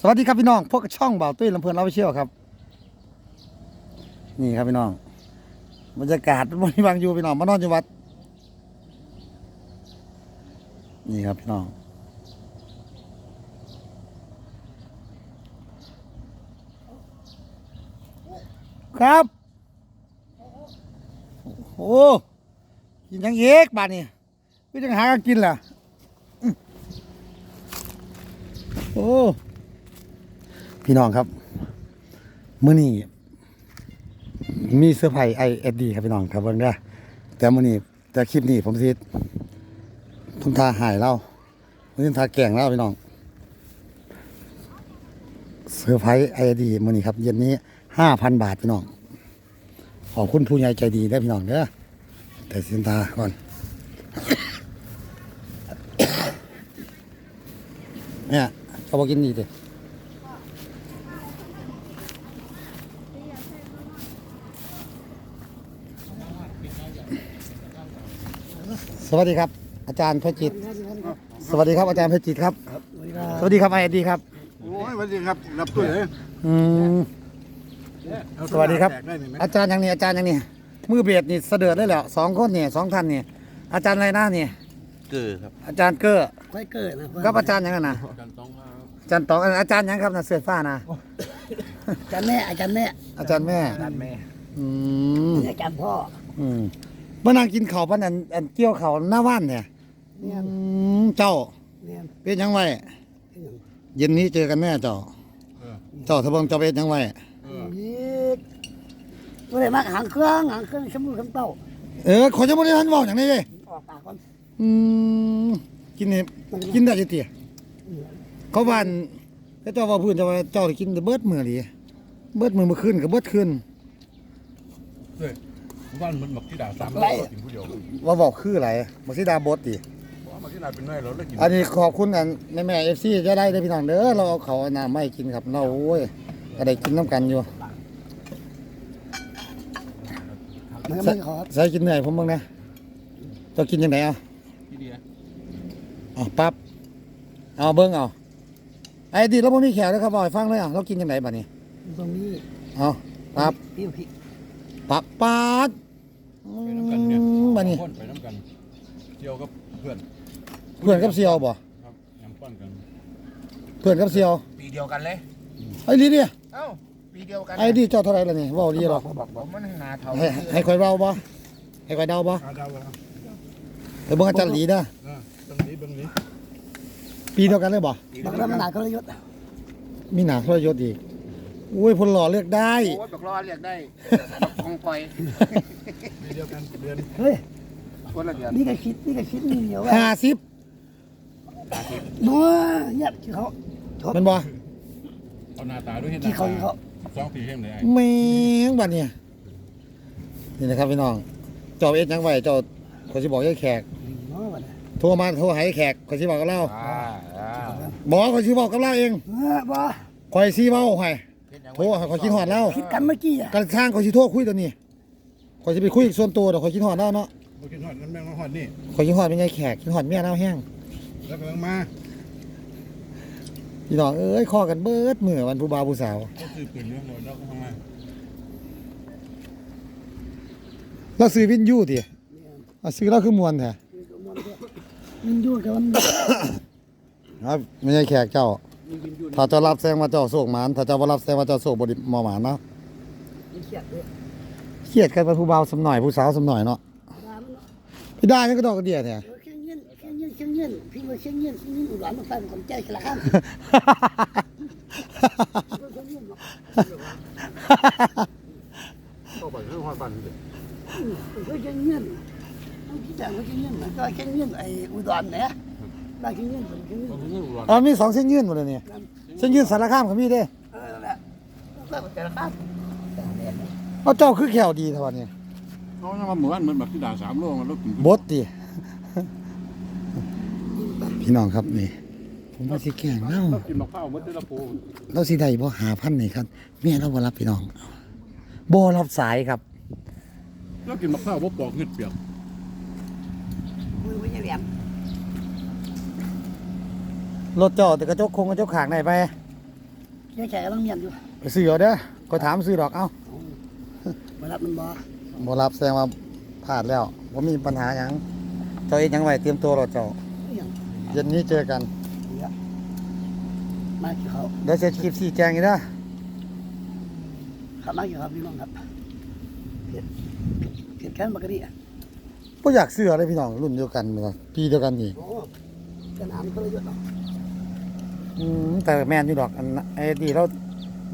สวัสดีครับพี่น้องพวกช่องเบาตุ้ยลำเพลินเราไปเชี่ยวครับ นี่ครับพี่น้องบรรยากาศบริบางอยู่พี่น้องมานอนจังหวัด นี่ครับพี่น้องครับ โอ้กินยังเอกบาดนี่พี่จังหากินล่ะ โอ้ พี่น้องครับมื้อนี้มีเสื้อร์ไผ่ไอเอดดีครับพี่น้องครับเบิ่งเด้แต่มื้อนี้แต่คลิปนี้ผมสิทุ่มทาหายเล่าผมสิทาแกล้งเล่าพี่น้องเสื้อร์ไผ่ไอเอดดีมื้อนี้ครับเย็นนี้ห้าพันบาทพี่น้องขอบคุณผู้ใหญ่ใจดีได้พี่น้องเด้อแต่สินทาก่อนเนี่ยเขาบอกกินดีเล สวัสดีครับ อาจารย์เพชรจิต สวัสดีครับอาจารย์เพชรจิตครับ สวัสดีครับไอดีครับ โอ้ยสวัสดีครับรับตัวเลยอืมสวัสดีครับแตกได้หนึ่งไหมอาจารย์ยังนี่อาจารย์ยังนี่มือเบียดนี่เสด็จได้แล้วสองคนเนี่ยสองท่านเนี่ยอาจารย์อะไรนะเนี่ยเกิดครับอาจารย์เก้อค่อยเกิดนะกับอาจารย์ยังไงนะการต้องมาอาจารย์ตองอาจารย์ยังครับนะเสื้อฟ้านะอาจารย์แม่อาจารย์แม่อาจารย์แม่ด้านแม่อืมอาจารย์พ่ออืม มานั่งกินข้าวพันอันอันเกี่ยวข้าวหน้าว่านเนี่ยเนี่ย อืมเจ้าเนี่ยเป็นยังไงเย็นนี้เจอกันแน่เจ้าเจ้าทะเบงเจ้าเป็นยังไงยีดก็เลยมาหางเครื่องหางเครื่องชมูกำเต้าเออขอจะบริหารบอกอย่างนี้เลยออกปากก่อนอืมกินเนี่ยกินได้จะเตี๋ยเขาบ้านเขาเจ้าว่าพื้นเจ้าว่าเจ้าได้กินแต่เบิดมือดีเบิดมือเมื่อคืนกับเบิดคืน บ้านมันหมักที่ด่าสามร้อยกินผู้เดียวว่าบอกคืออะไรมาสิดาบดดิหมักที่ด่าเป็นน้อยเราแล้วกินอันนี้ขอบคุณอันแม่แม่เอฟซีจะได้ได้อพี่น้องเด้อเราเอาเขาวเอาน้ำไม่กินครับเราโอ้ยก็ได้กินน้ำกันอยู่มันก็ไม่ขอใส่กินเหนื่อยผมบ้างนะเจะกินยังไงเอาที่เดียเอาปั๊บเอาเบิ้งเอาไอ้ดีเราไม่มีแขกเลยครับบอยฟังเลยอะเรากินยังไงบัดนี้ตรงนี้เอาปั๊บพี่พี่ ปั๊บปั๊ดอืไปน้ำกันเนี่ยมบัดนี้ป้อนไปน้ำกันเที่ยวกับเพื่อนเพื่อนกับเซียวบ่ครับยำป้อนกันเพื่อนกับเซียวปีเดียวกันเลย ไอ้ดีเนี่ยเอ้า ปีเดียวกันไอ้ดีเจ้าเท่าไหรล่ะนี่เว่าดีหรอผมมันหนาเท่าให้ให้คอยเว้าบ่ให้คอยเดาบ่อาดาวครับไปเบิ่งอาจารย์หลีเด้ออ่าตรงนี้ตรงนี้ปีเดียวกันเลยบ่บอกแล้วมันหนาก็เลยยศมีหนาทรยศอีก อุ้ยพลหล่อเลือกได้ โอ้ยบอกรอเรียกได้ ของคอยปีเดียวกันเดือนเฮ้ย คนละเดือนนี่ก็คิด นี่ก็คิดนี่เหนียวห้าสิบนัวเงียบที่เขาเป็นบ่เอาหน้าตาด้วยเห็นหที่น้าเขาตาเขาสองปีเข้มเลยไอ้แมงบัดเนี่ย นี่นะครับพี่น้องเจ้าเอ็ดหยังไว้เจ้าขอยสิบอกยายแขกเนาะบัดนี้โทรมาโทรหายายแขกขอยสิบอกกับเราอ่าอ่าบอกขอยสิบอกกับเราเองเออบ่ขอยสิเว้าให้เฮ็ดหยัง โทรให้ขอยคิดฮอดเราคิดกันเมื่อกี้อะกันทางขอยสิโทรคุยตัวนี้ขอยสิไปคุยส่วนตัวเดี๋ยวขอยคิดฮอดเราเนาะโอเคหอดน้ำแมงมาหอดนี่ขอยคิดฮอดเป็นยายแขกคิดฮอดเมียเราแห้งแล้วกำลังมาพี่น้องเอ้ยคอกันเบิดมื้อวันผู้บ่าวผู้สาวก็คือปืนเรื่องหมดแล้วก็ทำไมเราซื้อวินยูติเอาซื้อเราคือมวนแท้มันยุ่งกับมันครับไม่ใช่แขกเจ้า ถ้าเจ้ารับแซงว่าเจ้าโศกหมานถ้าเจ้าบ่รับแซงว่าเจ้าโศกบ่ไดิมอหมานเนาะมันเครียดเลยเครียดกันไปผู้บ่าวสำหน่อยผู้สาวสำหน่อยเนาะด่ามันเนาะพี่ได้ยังก็ดอกกระเดียเนี่ย เออแค่เงี้ยแค่เงี้ยแค่เงี้ยพี่ว่าแค่เงี้ยแค่เงี้ยอุดรมันฟังคนใจกระข้ามแค่เงี้ยเนาะเข้าไปเรื่องหอดบ้านเลยก็แค่เงี้ยมันคิดแต่ว่าแค่เงี้ยมันก็แค่เงี้ยไอ้อุดรเนี่ย ได้แค่เงี้ยแค่เงี้ยก็คือเรื่องร้อนอ๋อมีสองเส้นยื่นหมดเลยเนี่ยเส้นยื่นสารคามก็มีเด้เออแหละก็แต่ละข้ามเอาเจ้าคือแขวดีเท่านี้เขาจะมาเหมือนเหมือนหมักที่ด่าสามโลมันแล้วกินบดดิพี่น้องครับนี่ ผมว่าสิแกล้งเล่าต้องกินมะพร้าวมัดที่ละปูเราสิได้บ่หาพันนี่ครับแม่เราบ่รับพี่น้องบ่รับสายครับแล้วกินมะพร้าวว่าปอกเงือดเปียก มือไม่ใช่แหลม รถเจ้าแต่กระจกคงกระจกขางไหนไปยายแขกกำลังเมียนอยู่ไปซื้อเอาเด้อก็ถามซื้อดอกเอ้ามารับมันบ่บ่รับแสดงว่าพลาดแล้วบ่มีปัญหาหยังเจ้าเอ็ดหยังไว้เตรียมตัวรอเจ้าอิหยังเย็นนี้เจอกันเหลือมากี่เขาเดี๋ยวเสร็จคลิปชี้แจงอีกนะขับมากี่เขาพี่น้องครับเห็ดเห็ดแค่นบักกะดีบ่อยากซื้ออะไรพี่น้องรุ่นเดียวกันนี่ล่ะปีเดียวกันนี่โอ้สนามก็เลยเยอะเนาะ อืมแต่แม่นอยู่ดอกอันนั้นไอ้ดีเรา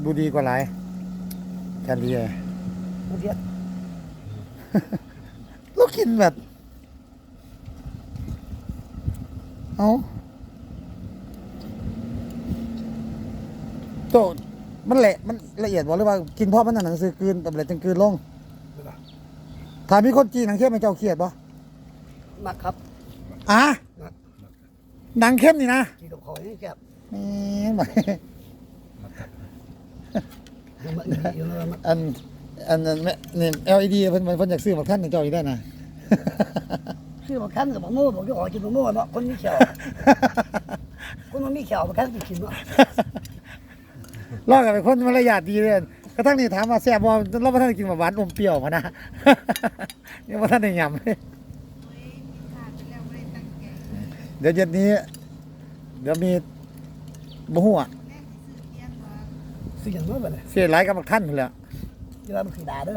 ดูดีกว่าหลายกันดีเลยบางทีเรากินแบบ เอาโตมันเละมันละเอียดบอกเลยว่ากินเพราะมันนั่นหนังสือกลืนแต่ละจังกลืนลงถ้ามีคนจีนหนังเข้มมันเจ้าเครียดปะมักครับอะหนังเข้มนี่นะกินกับเขาเนี่ยแซ่บ แหมไหวมันดีอยู่เลยมันอันอันนั้นแม่นี่ LED เพิ่นเพิ่นเพิ่นอยากซื้อมาท่านในเจ้าอีกได้นะซื้อมาคั้นกับบักโม่บอกจะขอกินบักโม่เนาะคนมีเขียวคนมันมีเขียวมาคั้นกินเนาะลอกกันเป็นคนมารยาทดีเลยกระทั่งนี่ถามว่าแซ่บบ่เราบ่ทันได้กินแบบหวานอมเปรี้ยวพะนะยังบ่ทันได้ยำเลยเดี๋ยวเย็นนี้ เดี๋ยวมี บ่ฮู้อะซื้ออย่างน้อยไปเลยเสียหลายกับบักท่านพุ่นแหล้วเวลามันคือด่าเด้อ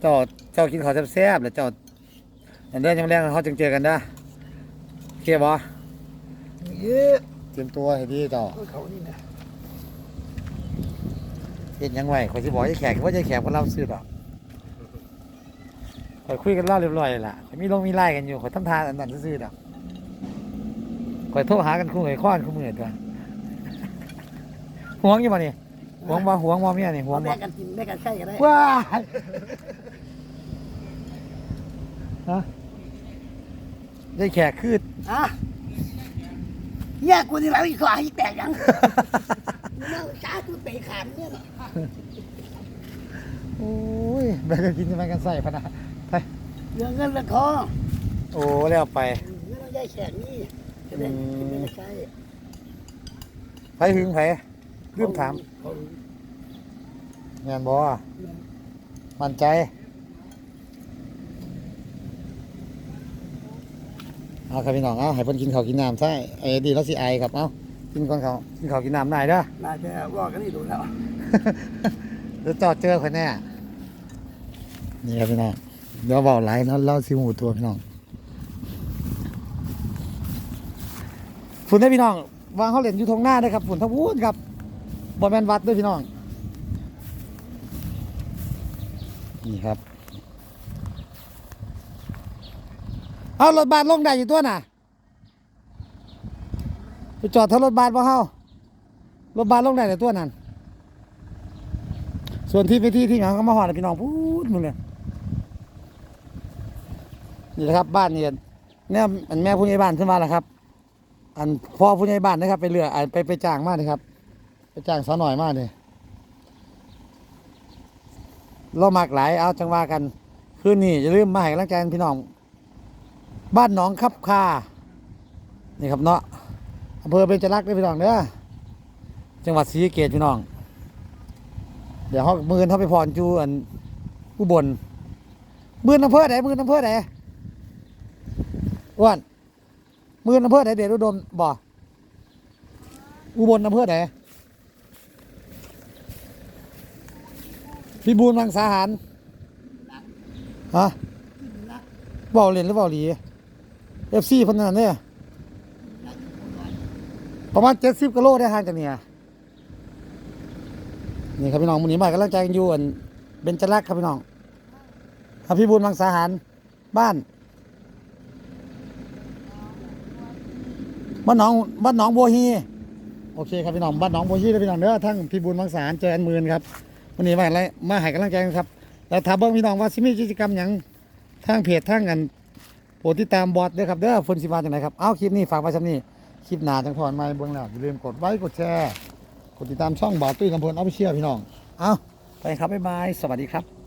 เจ้าเจ้ากินข้าวแซ่บๆแล้วเจ้าอันเดือนยังแรงเขาจึงเจอกันเด้อโอเคบ่เยอะเตรียมตัวให้ดีเจ้าเขานี่นะเฮ็ดหยังไว้ข่อยสิบอกให้แขกว่าจะแขกคนเราซื้อดอกข่อยคุยกันเล่าเรียบร้อยแล้วล่ะข่อยมีลงมีไล่กันอยู่ข่อยทำทานอันนั้นซื่อๆดอก ข่อยโทรหากันคู่ข่อยค้อนคู่มือตัวห่วงอยู่บ่นี่ห่วงบ่ห่วงบ่เมียนี่ห่วงเอาบ่แบ่งกันกินแบ่งกันใช้กันได้ว้ายฮะได้แขกคืดอะเนี่ยกูนี่เราอีกฝ่ายอีกแตกยังนั่งช้ากูเตะขาดเนี่ยนะโอ้ยแบ่งกันกินจะแบ่งกันใส่พะนะไปเรื่องเงินเรื่องทองโอ้แล้วไปเงินต้องได้แขกนี่จะ ได้จะได้ใช้ไปหึงไผลืมถามเขางานบ่มั่นใจ เอาครับพี่น้อง เอาให้เพิ่นกินข้าวกินน้ำใช่ไอ้ดีแล้วสิไอครับ เอากินก่อนเขาวกินข้าวกินน้ำได้เด้อ น่าจะว่ากันนี่ดูแล้วเดี๋ยวจอดเจอคนแน่นี่ครับพี่น้องเดี๋ยวเบาไหลเนาะเล่าสิหูตัวพี่น้อง ฝุ่นได้พี่น้อง วางเขาเหรียญอยู่ทงหน้าด้ครับฝุ่นทั้งวูนครับบอแมนวัดด้วยพี่น้อง นี่ครับ เอารถบัสลงได้อยู่ตัวน่ะ ไปจอดเท่ารถบัสบ่เฮารถบัสลงได้แต่ตัวนั้น ส่วนที่ไปที่ที่หยังก็มาหอดพี่น้องพูดมึงเลยนี่แหละครับบ้านเนี่ยเนี่ยอันแม่ผู้ใหญ่บ้านขึ้นมาแล้วครับ อันพ่อผู้ใหญ่บ้านนะครับ ไปเรืออันไปไปจ้างมาเลยครับ ไปจ้างสาวหน่อยมากเลยเรามากหลายเอาจังว่ากันคืนนี้จะลืมมาให้กำลังใจพี่น้อง บ้านหนองคับคานี่ครับเนาะอำเภอเบญจรักษ์เด้พี่น้องเด้อจังหวัดศรีสะเกษพี่น้อง เดี๋ยวเขามือเขาไปพรจูอันอุบลมือนอำเภอไหนมือนอำเภอไหนอ้วน มืออำเภอไหนเดชอุดมบ่อุบลอำเภอไหนพี่บูลมังสาหารฮะเบาเล่นหรือเบาหลีเอฟซีพนันเนี่ยประมาณเจ็ดสิบกิโลได้ห่างจากเนี่ยนี่ครับพี่น้องมูนิธิบ้ากำลังใจกันอยู่อันเบญจรักครับพี่น้องอภิบูลมังสาหารบ้าน บ้านหนองบ้านหนองบัวฮีโอเคครับพี่น้องบ้านหนองบัวฮีเลยพี่น้องเด้อทั้งพี่บูลมังสารเจออันหมื่นครับวันนี้มาอะไรมาให้กำลังใจกันครับแล้วถ้าเบิ่งพี่น้องว่าสิมีกิจกรรมหยังทางเพจทางกันโปรดติดตามบอสเด้อครับเด้อฝนสิมาจังไหนครับเอาคลิปนี้ฝากไว้ชั้นนี้คลิปหน้าจังพรมาเบิ่งแล้วอย่าลืมกดไลค์กดแชร์กดติดตามช่องบ่าวตุ้ยลำพลออฟฟิเชียลพี่น้องเอาไปครับบ๊ายบายสวัสดีครับ